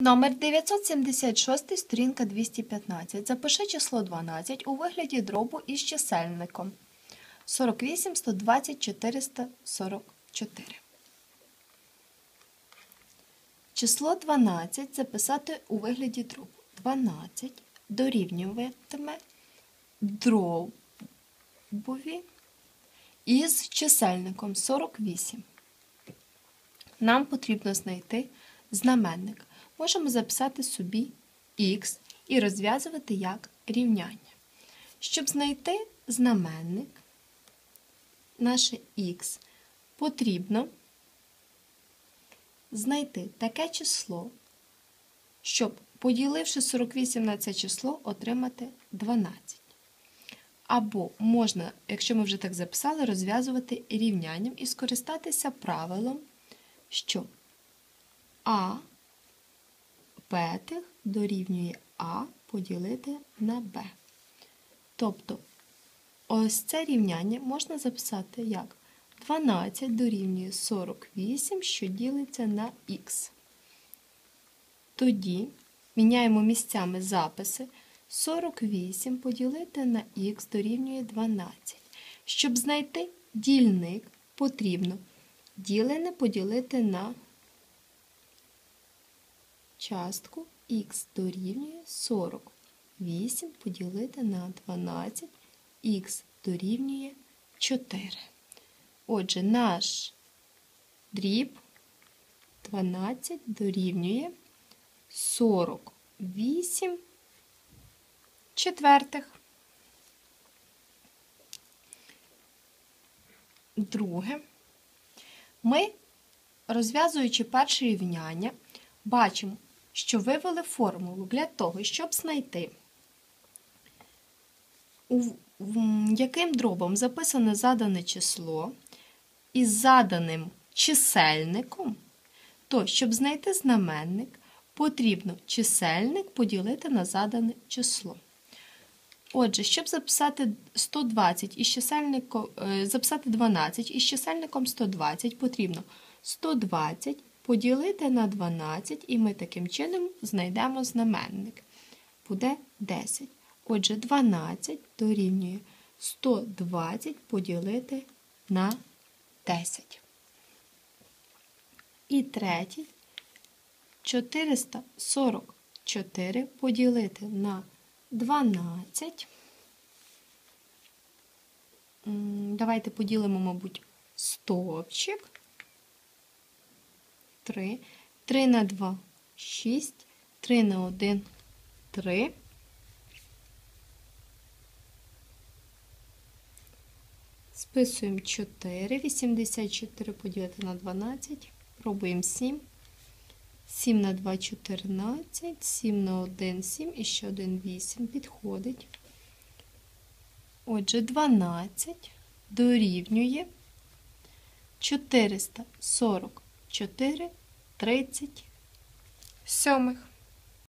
Номер 976, сторінка 215. Запиши число 12 у вигляді дробу із чисельником. 48, 120, 444. Число 12 записати у вигляді дробу. 12 дорівнюватиме дробові із чисельником 48. Нам потрібно знайти знаменник. Можемо записати собі х і розв'язувати як рівняння. Щоб знайти знаменник, наше х, потрібно знайти таке число, щоб, поділивши 48 на це число, отримати 12. Або можна, якщо ми вже так записали, розв'язувати рівнянням і скористатися правилом, що а петих дорівнює А поділити на Б. Тобто, ось це рівняння можна записати як 12 дорівнює 48, що ділиться на х. Тоді міняємо місцями записи. 48 поділити на х дорівнює 12. Щоб знайти дільник, потрібно ділене поділити на частку х дорівнює 40. 8 поділити на 12, х дорівнює 4. Отже, наш дріб 12 дорівнює 48 четвертих. Друге, ми, розв'язуючи перше рівняння, бачимо, що вивели формулу для того, щоб знайти, яким дробом записане задане число із заданим чисельником, то, щоб знайти знаменник, потрібно чисельник поділити на задане число. Отже, щоб записати 120 із чисельником, записати 12 із чисельником 120, потрібно 120 поділити на 12, і ми таким чином знайдемо знаменник. Буде 10. Отже, 12 дорівнює 120 поділити на 10. І третій 444 поділити на 12. Давайте поділимо, мабуть, стовпчик. 3. 3 на 2 6. 3 на 1 3. Списуємо 4. 84 поділити на 12. Пробуємо 7. 7 на 2 14, 7 на 1 7 і ще 1 8 підходить. Отже, 12 дорівнює 444 30 сьомих.